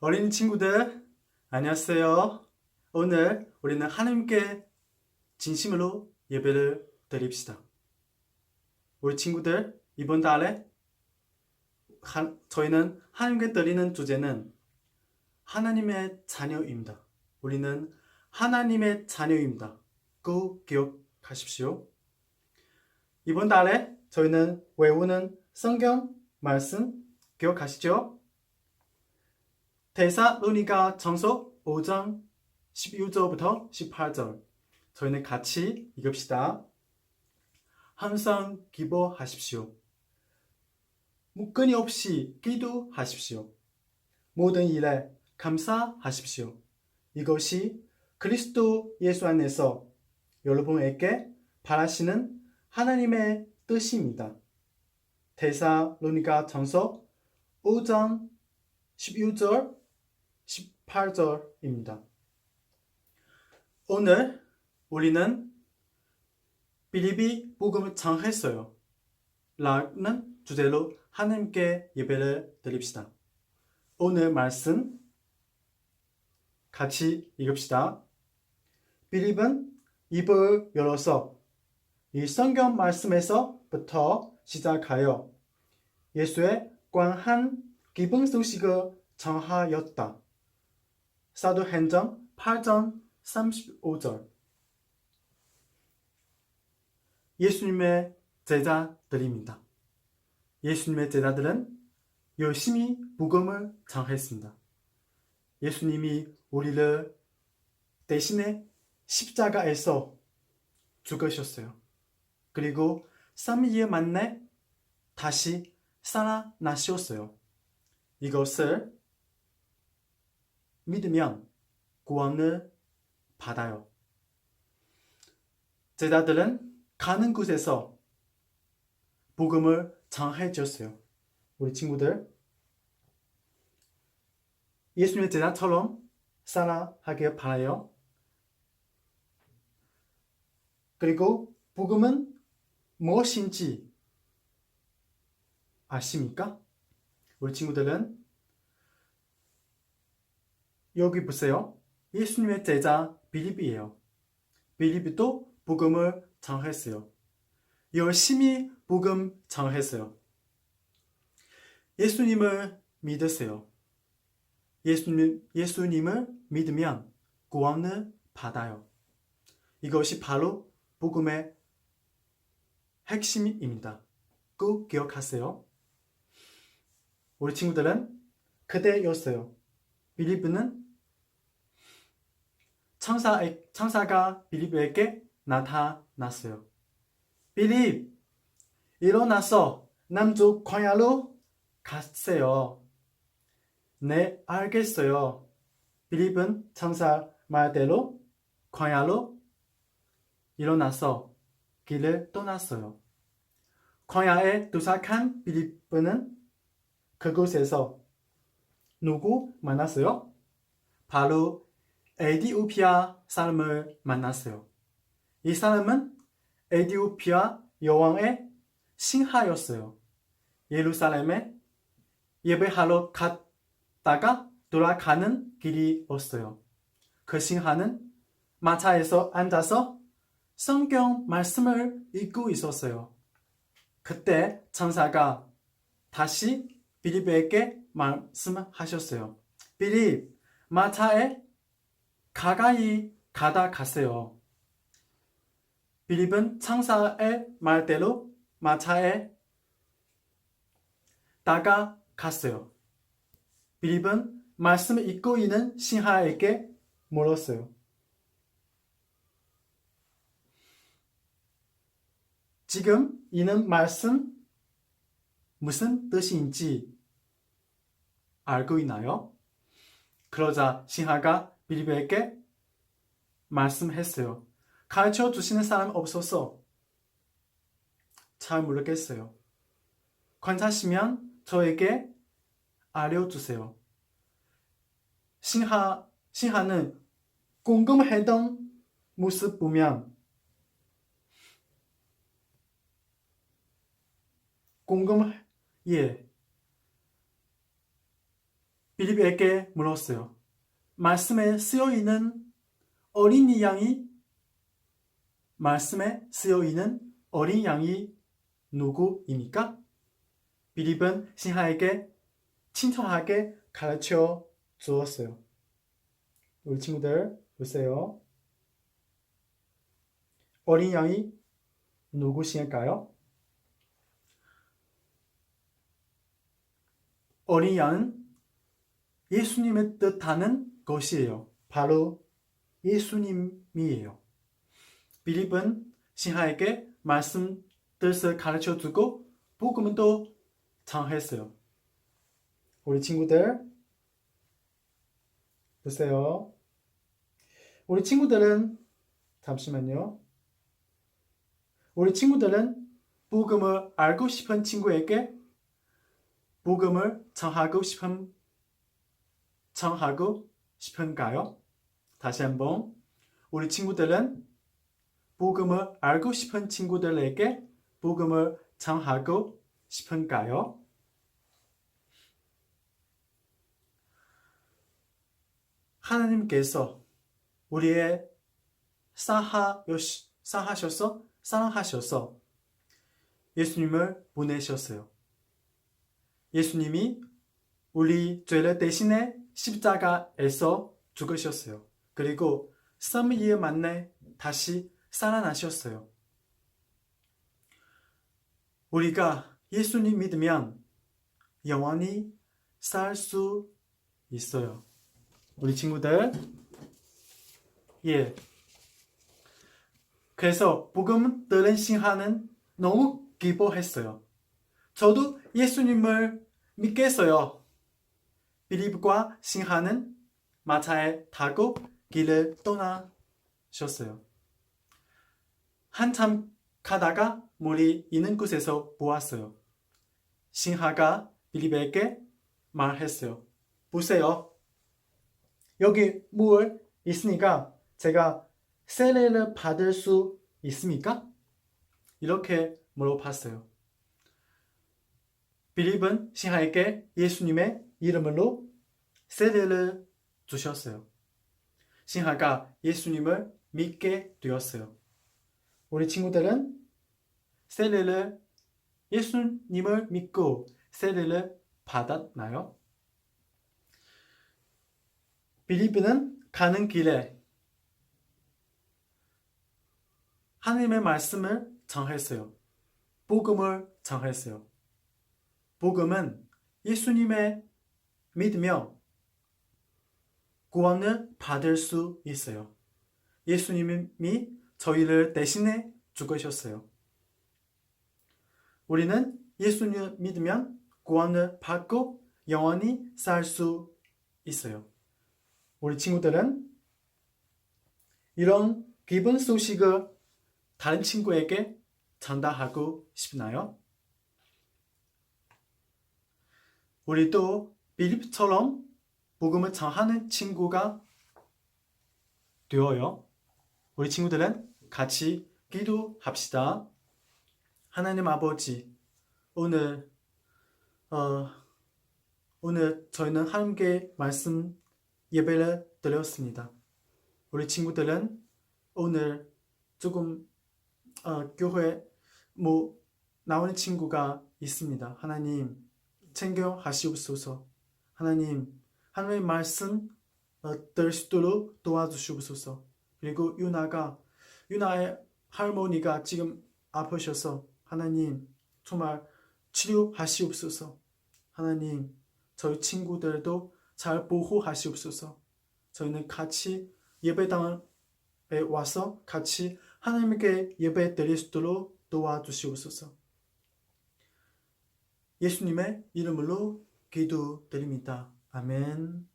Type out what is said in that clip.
어린 친구들, 안녕하세요. 오늘 우리는 하나님께 진심으로 예배를 드립시다. 우리 친구들, 이번 달에 하- 저희는 하나님께 드리는 주제는 하나님의 자녀입니다. 우리는 하나님의 자녀입니다. 꼭 기억하십시오. 이번 달에 저희는 외우는 성경 말씀 기억하시죠? 대사로니가 전서 5장 11절부터 18절 저희는 같이 읽읍시다. 항상 기뻐하십시오. 끊임없이 기도하십시오. 모든 일에 감사하십시오. 이것이 그리스도 예수 안에서 여러분에게 바라시는 하나님의 뜻입니다. 대사로니가 전서 5장 11절 18절입니다. 오늘 우리는 빌립이 복음을 전했어요. 라는 주제로 하나님께 예배를 드립시다. 오늘 말씀 같이 읽읍시다. 빌립은 입을 열어서 이 성경 말씀에서부터 시작하여 예수의 광한 기쁜 소식을 전하였다. 사도행전 8장 35절 예수님의 제자들입니다. 예수님의 제자들은 열심히 복음을 전했습니다. 예수님이 우리를 대신에 십자가에서 죽으셨어요. 그리고 3일 만에 다시 살아나셨어요. 이것을 믿으면 구원을 받아요. 제자들은 가는 곳에서 복음을 전해 줬어요. 우리 친구들 예수님의 제자처럼 살아가길 바라요. 그리고 복음은 무엇인지 아십니까? 우리 친구들은 여기 보세요. 예수님의 제자 빌립이에요. 빌립도 복음을 전했어요. 열심히 복음 전했어요. 예수님을 믿으세요. 예수님, 예수님을 믿으면 구원을 받아요. 이것이 바로 복음의 핵심입니다. 꼭 기억하세요. 우리 친구들은 그대였어요. 빌립은 천사, 천사가 빌립에게 나타났어요. 빌립, 일어나서 남쪽 광야로 가세요. 네, 알겠어요. 빌립은 천사 말대로 광야로 일어나서 길을 떠났어요. 광야에 도착한 빌립은 그곳에서 누구 만났어요? 바로 에디오피아 사람을 만났어요. 이 사람은 에디오피아 여왕의 신하였어요. 예루살렘에 예배하러 갔다가 돌아가는 길이었어요. 그 신하는 마차에서 앉아서 성경 말씀을 읽고 있었어요. 그때 천사가 다시 빌립에게 말씀하셨어요. 빌립, 마차에 가까이 가다 갔어요. 빌립은 천사의 말대로 마차에 다가갔어요. 빌립은 말씀을 읽고 있는 신하에게 물었어요. 지금 이는 말씀 무슨 뜻인지 알고 있나요? 그러자 신하가 빌립에게 말씀했어요. 가르쳐 주시는 사람 없어서 잘 모르겠어요. 관찰하시면 저에게 알려주세요. 신하, 신하는 궁금했던 모습 보면 궁금, 예. 빌립에게 물었어요. 말씀에 쓰여 있는 어린이 양이 말씀에 쓰여 있는 어린 양이 누구입니까? 빌립은 신하에게 친절하게 가르쳐 주었어요. 우리 친구들 보세요. 어린 양이 누구실까요? 어린 양은 예수님의 뜻하는 것이에요. 바로 예수님이에요. 빌립은 신하에게 말씀 뜻을 가르쳐 주고 복음도 전했어요. 우리 친구들 보세요. 우리 친구들은 잠시만요. 우리 친구들은 복음을 알고 싶은 친구에게 복음을 전하고 싶은 전하고 싶은가요? 다시 한번 우리 친구들은 복음을 알고 싶은 친구들에게 복음을 전하고 싶은가요? 하나님께서 우리의 사하셔서 사랑하셔서 예수님을 보내셨어요. 예수님이 우리 죄를 대신에 십자가에서 죽으셨어요. 그리고 3일 만에 다시 살아나셨어요. 우리가 예수님 믿으면 영원히 살 수 있어요. 우리 친구들, 예. 그래서 복음 들은 신하는 너무 기뻐했어요. 저도 예수님을 믿겠어요. 빌립과 신하는 마차에 타고 길을 떠나셨어요. 한참 가다가 물이 있는 곳에서 보았어요. 신하가 빌립에게 말했어요. 보세요. 여기 물 있으니까 제가 세례를 받을 수 있습니까? 이렇게 물어봤어요. 빌립은 신하에게 예수님의 이름으로 세례를 주셨어요. 신하가 예수님을 믿게 되었어요. 우리 친구들은 세례를 예수님을 믿고 세례를 받았나요? 빌립은 가는 길에 하나님의 말씀을 전했어요. 복음을 전했어요. 복음은 예수님의 믿으며 구원을 받을 수 있어요. 예수님이 저희를 대신해 죽으셨어요. 우리는 예수님을 믿으면 구원을 받고 영원히 살 수 있어요. 우리 친구들은 이런 기쁜 소식을 다른 친구에게 전달하고 싶나요? 우리도 빌립처럼 복음을 전하는 친구가 되어요. 우리 친구들은 같이 기도합시다. 하나님 아버지, 오늘 어, 오늘 저희는 하나님께 말씀 예배를 드렸습니다. 우리 친구들은 오늘 조금 어, 교회 뭐 나오는 친구가 있습니다. 하나님 챙겨 하시옵소서. 하나님 하나님의 말씀 어, 들을 수 있도록 도와주시옵소서. 그리고 유나가 유나의 할머니가 지금 아프셔서 하나님 정말 치료하시옵소서. 하나님 저희 친구들도 잘 보호하시옵소서. 저희는 같이 예배당에 와서 같이 하나님께 예배 드릴 수 있도록 도와주시옵소서. 예수님의 이름으로 기도드립니다. 아멘.